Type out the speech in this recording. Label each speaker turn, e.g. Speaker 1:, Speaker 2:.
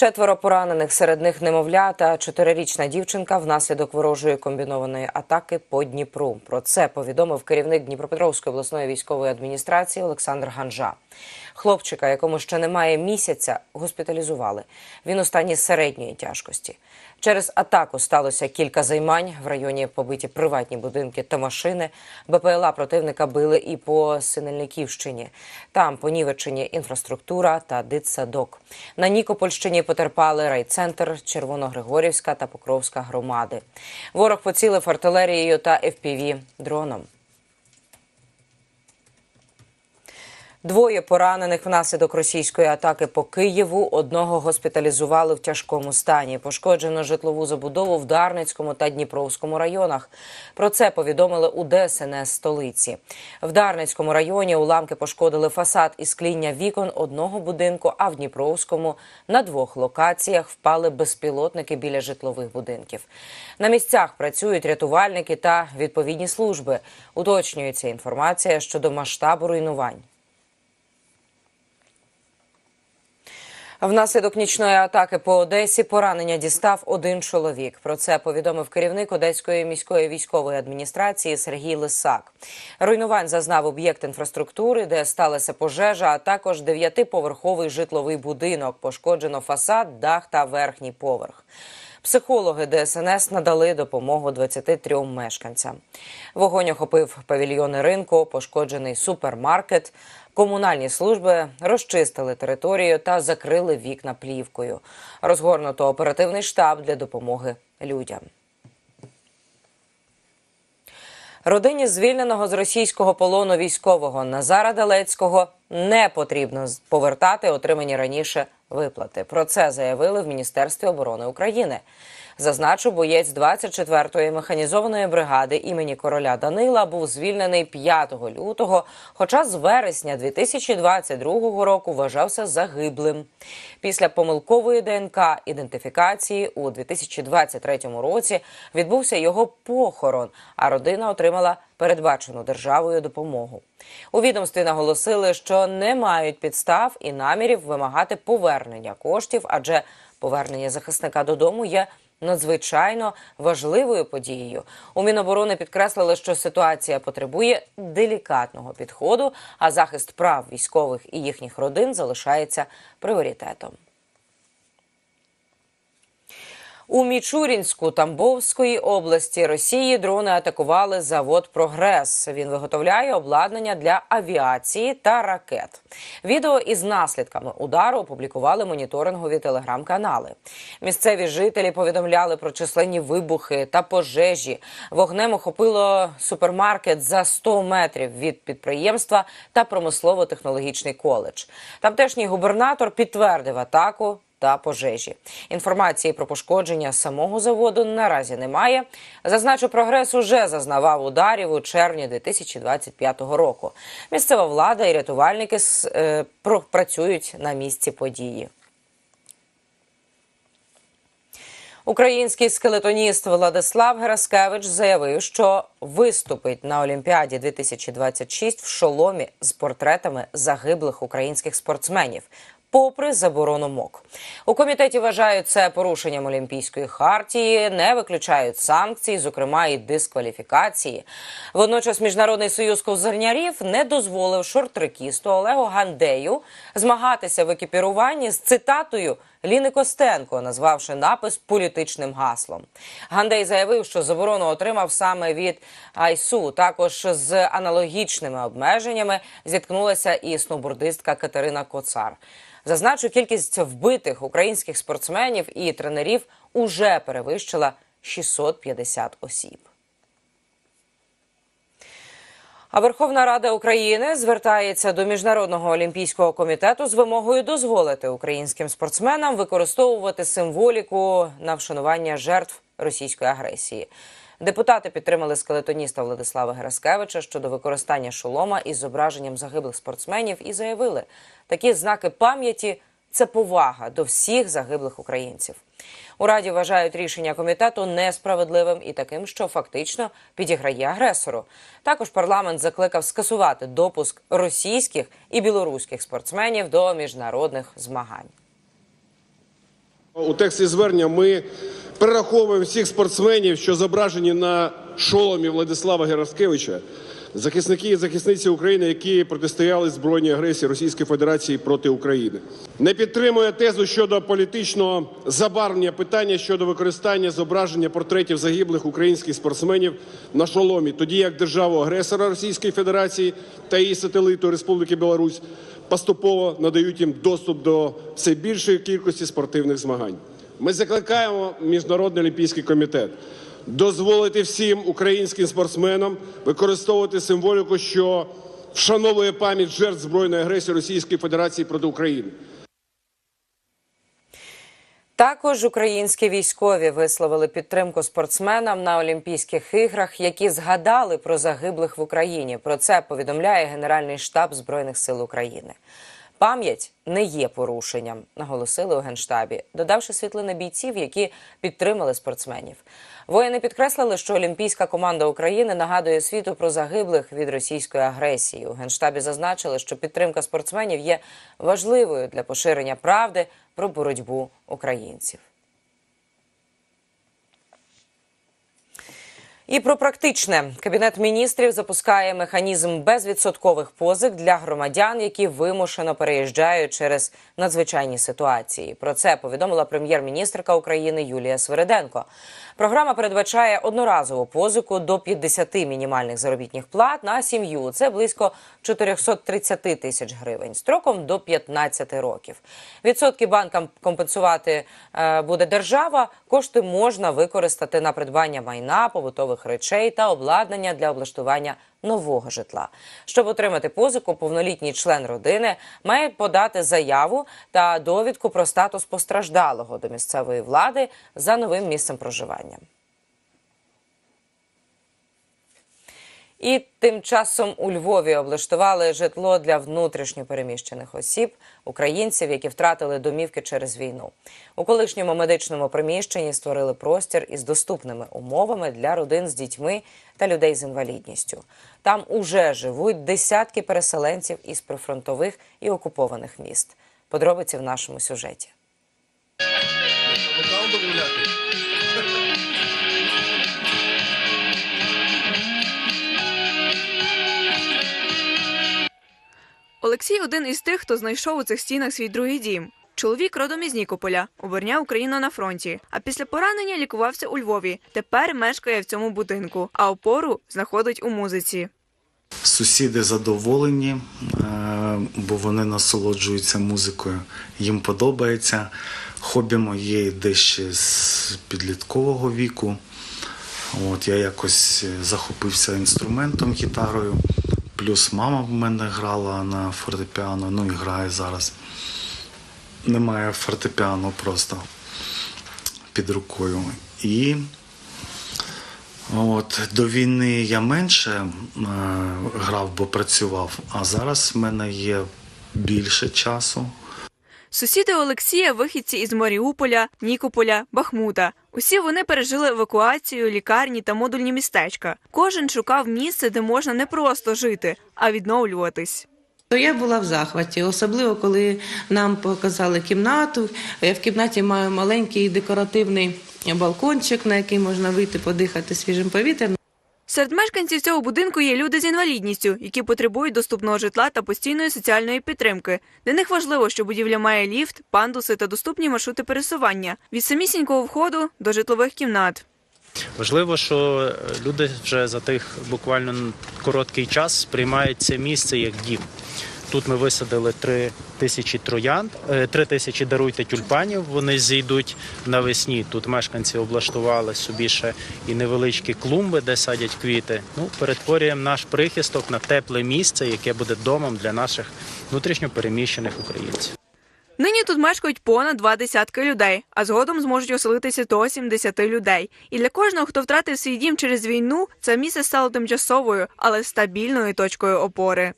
Speaker 1: Четверо поранених серед них немовля та чотирирічна дівчинка внаслідок ворожої комбінованої атаки по Дніпру. Про це повідомив керівник Дніпропетровської обласної військової адміністрації Олександр Ганжа. Хлопчика, якому ще немає місяця, госпіталізували. Він у стані середньої тяжкості. Через атаку сталося кілька займань. В районі побиті приватні будинки та машини. БПЛА противника били і по Синельниківщині. Там понівечені інфраструктура та дитсадок. На Нікопольщині потерпали райцентр, Червоногригорівська та Покровська громади. Ворог поцілив артилерією та ФПВ дроном. Двоє поранених внаслідок російської атаки по Києву. Одного госпіталізували в тяжкому стані. Пошкоджено житлову забудову в Дарницькому та Дніпровському районах. Про це повідомили у ДСНС столиці. В Дарницькому районі уламки пошкодили фасад і скління вікон одного будинку. А в Дніпровському на двох локаціях впали безпілотники біля житлових будинків. На місцях працюють рятувальники та відповідні служби. Уточнюється інформація щодо масштабу руйнувань. Внаслідок нічної атаки по Одесі поранення дістав один чоловік. Про це повідомив керівник Одеської міської військової адміністрації Сергій Лисак. Руйнувань зазнав об'єкт інфраструктури, де сталася пожежа, а також дев'ятиповерховий житловий будинок. Пошкоджено фасад, дах та верхній поверх. Психологи ДСНС надали допомогу 23 мешканцям. Вогонь охопив павільйони ринку, пошкоджений супермаркет. Комунальні служби розчистили територію та закрили вікна плівкою. Розгорнуто оперативний штаб для допомоги людям. Родині звільненого з російського полону військового Назара Далецького не потрібно повертати отримані раніше виплати. Про це заявили в Міністерстві оборони України. Зазначу, боєць 24-ї механізованої бригади імені короля Данила був звільнений 5 лютого, хоча з вересня 2022 року вважався загиблим. Після помилкової ДНК ідентифікації у 2023 році відбувся його похорон, а родина отримала передбачену державою допомогу. У відомстві наголосили, що не мають підстав і намірів вимагати повернення коштів, адже повернення захисника додому є надзвичайно важливою подією. У Міноборони підкреслили, що ситуація потребує делікатного підходу, а захист прав військових і їхніх родин залишається пріоритетом. У Мічурінську Тамбовської області Росії дрони атакували завод Прогрес. Він виготовляє обладнання для авіації та ракет. Відео із наслідками удару опублікували моніторингові телеграм-канали. Місцеві жителі повідомляли про численні вибухи та пожежі. Вогнем охопило супермаркет за 100 метрів від підприємства та промислово-технологічний коледж. Тамтешній губернатор підтвердив атаку та пожежі. Інформації про пошкодження самого заводу наразі немає. Зазначу, прогрес уже зазнавав ударів у червні 2025 року. Місцева влада і рятувальники е, працюють на місці події. Український скелетоніст Владислав Гераскевич заявив, що виступить на Олімпіаді 2026 в шоломі з портретами загиблих українських спортсменів. Попри заборону МОК. у комітеті вважають це порушенням Олімпійської хартії, не виключають санкцій, зокрема і дискваліфікації. Водночас міжнародний союз ковзарнярів не дозволив шортрекісту Олегу Гандею змагатися в екіпіруванні з цитатою Ліни Костенко, назвавши напис політичним гаслом. Гандей заявив, що заборону отримав саме від АЙСУ. Також з аналогічними обмеженнями зіткнулася і сноубордистка Катерина Коцар. Зазначу, кількість вбитих українських спортсменів і тренерів уже перевищила 650 осіб. А Верховна Рада України звертається до міжнародного олімпійського комітету з вимогою дозволити українським спортсменам використовувати символіку на вшанування жертв російської агресії. Депутати підтримали скелетоніста Владислава Гераскевича щодо використання шолома із зображенням загиблих спортсменів і заявили, такі знаки пам'яті це повага до всіх загиблих українців. У раді вважають рішення комітету несправедливим і таким, що фактично підіграє агресору. Також парламент закликав скасувати допуск російських і білоруських спортсменів до міжнародних змагань.
Speaker 2: У тексті звернення ми перераховуємо всіх спортсменів, що зображені на шоломі Владислава Гераскевича, захисники і захисниці України, які протистояли збройній агресії Російської Федерації проти України. Не підтримує тезу щодо політичного забарвлення питання щодо використання зображення портретів загиблих українських спортсменів на шоломі, тоді як державу-агресора Російської Федерації та її сателиту Республіки Білорусь поступово надають їм доступ до все більшої кількості спортивних змагань. Ми закликаємо Міжнародний олімпійський комітет дозволити всім українським спортсменам використовувати символіку, що вшановує пам'ять жертв збройної агресії Російської Федерації проти України.
Speaker 1: Також українські військові висловили підтримку спортсменам на Олімпійських іграх, які згадали про загиблих в Україні. Про це повідомляє Генеральний штаб збройних сил України. Пам'ять не є порушенням, наголосили у генштабі, додавши світлини бійців, які підтримали спортсменів. Воїни підкреслили, що Олімпійська команда України нагадує світу про загиблих від російської агресії. У генштабі зазначили, що підтримка спортсменів є важливою для поширення правди про боротьбу українців. І про практичне кабінет міністрів запускає механізм безвідсоткових позик для громадян, які вимушено переїжджають через надзвичайні ситуації. Про це повідомила прем'єр-міністрка України Юлія Свириденко. Програма передбачає одноразову позику до 50 мінімальних заробітних плат на сім'ю. Це близько 430 тисяч гривень строком до 15 років. Відсотки банкам компенсувати е, буде держава. Кошти можна використати на придбання майна, побутових речей та обладнання для облаштування нового житла. Щоб отримати позику, повнолітній член родини має подати заяву та довідку про статус постраждалого до місцевої влади за новим місцем проживання. І тим часом у Львові облаштували житло для внутрішньо переміщених осіб, українців, які втратили домівки через війну. У колишньому медичному приміщенні створили простір із доступними умовами для родин з дітьми та людей з інвалідністю. Там уже живуть десятки переселенців із прифронтових і окупованих міст. Подробиці в нашому сюжеті.
Speaker 3: Олексій один із тих, хто знайшов у цих стінах свій другий дім. Чоловік родом із Нікополя, обороняв Україну на фронті. А після поранення лікувався у Львові. Тепер мешкає в цьому будинку, а опору знаходить у музиці.
Speaker 4: Сусіди задоволені, е, бо вони насолоджуються музикою. Їм подобається. Хобі моє йде ще з підліткового віку. От я якось захопився інструментом, гітарою. Плюс мама в мене грала на фортепіано, ну і грає зараз. Немає фортепіано просто під рукою. І От до війни я менше е, грав, бо працював, а зараз в мене є більше часу.
Speaker 3: Сусіди Олексія вихідці із Маріуполя, Нікополя, Бахмута. Усі вони пережили евакуацію, лікарні та модульні містечка. Кожен шукав місце, де можна не просто жити, а відновлюватись.
Speaker 5: То я була в захваті, особливо коли нам показали кімнату. Я в кімнаті маю маленький декоративний балкончик, на який можна вийти подихати свіжим повітрям.
Speaker 3: Серед мешканців цього будинку є люди з інвалідністю, які потребують доступного житла та постійної соціальної підтримки. Для них важливо, що будівля має ліфт, пандуси та доступні маршрути пересування від самісінького входу до житлових кімнат.
Speaker 6: Важливо, що люди вже за тих буквально короткий час сприймають це місце як дім. Тут ми висадили три тисячі троянд, е, три тисячі даруйте тюльпанів. Вони зійдуть навесні. Тут мешканці облаштували собі ще і невеличкі клумби, де садять квіти. Ну, перетворюємо наш прихисток на тепле місце, яке буде домом для наших внутрішньо переміщених українців.
Speaker 3: Нині тут мешкають понад два десятки людей, а згодом зможуть оселитися до 70 людей. І для кожного, хто втратив свій дім через війну, це місце стало тимчасовою, але стабільною точкою опори.